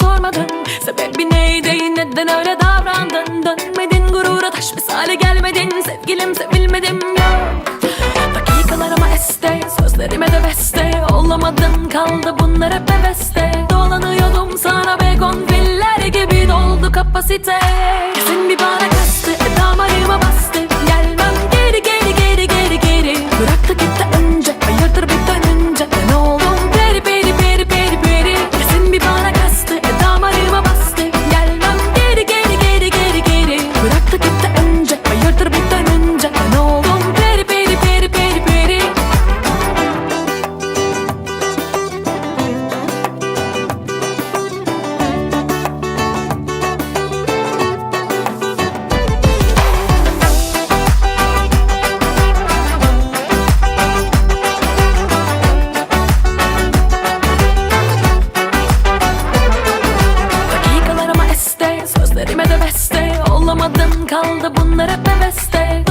sormadım Sebebi neydi? Neden öyle davrandın? Dönmedin gurura taş misali gelmedin. Sevgilim sevilmedim. Yok Dakikalarıma este Sözlerime de beste. Olamadın kaldı bunlar hep heveste. Dolanıyordum sana begon filler gibi doldu kapasite Olamadın kaldı bunlar hep heveste